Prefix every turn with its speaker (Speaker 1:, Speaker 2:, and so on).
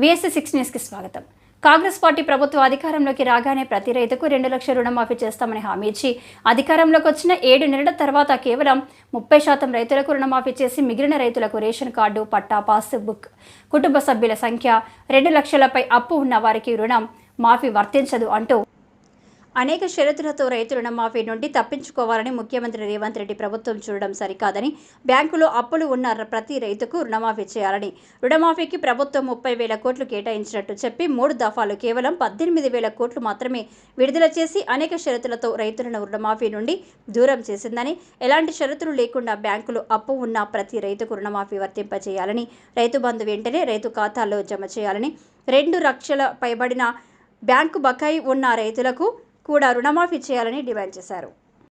Speaker 1: BSc six న్యూస్కి స్వాగతం. Congress party ప్రభుత్వ అధికారంలోకి రాగానే ప్రతి రైతుకు రెండు లక్షల రుణమాఫీ చేస్తామని హామీ ఇచ్చి అధికారంలోకి వచ్చిన ఏడు నెలల తర్వాత కేవలం ముప్పై శాతం రైతులకు రుణమాఫీ చేసి మిగిలిన రైతులకు రేషన్ కార్డు పట్టా పాస్బుక్ కుటుంబ సభ్యుల సంఖ్య రెండు లక్షలపై అప్పు ఉన్న వారికి రుణం మాఫీ వర్తించదు అంటూ అనేక షరతులతో రైతు రుణమాఫీ నుండి తప్పించుకోవాలని ముఖ్యమంత్రి రేవంత్ రెడ్డి ప్రభుత్వం చూడడం సరికాదని బ్యాంకులో అప్పులు ఉన్న ప్రతి రైతుకు రుణమాఫీ చేయాలని రుణమాఫీకి ప్రభుత్వం ముప్పై వేల కోట్లు కేటాయించినట్టు చెప్పి మూడు దఫాలు కేవలం పద్దెనిమిది వేల కోట్లు మాత్రమే విడుదల చేసి అనేక షరతులతో రైతులను రుణమాఫీ నుండి దూరం చేసిందని ఎలాంటి షరతులు లేకుండా బ్యాంకులు అప్పు ఉన్న ప్రతి రైతుకు రుణమాఫీ వర్తింపజేయాలని రైతు బంధు వెంటనే రైతు ఖాతాల్లో జమ చేయాలని రెండు లక్షల పైబడిన బ్యాంకు బకాయి ఉన్న రైతులకు కూడా రుణమాఫీ చేయాలని డిమాండ్ చేశారు.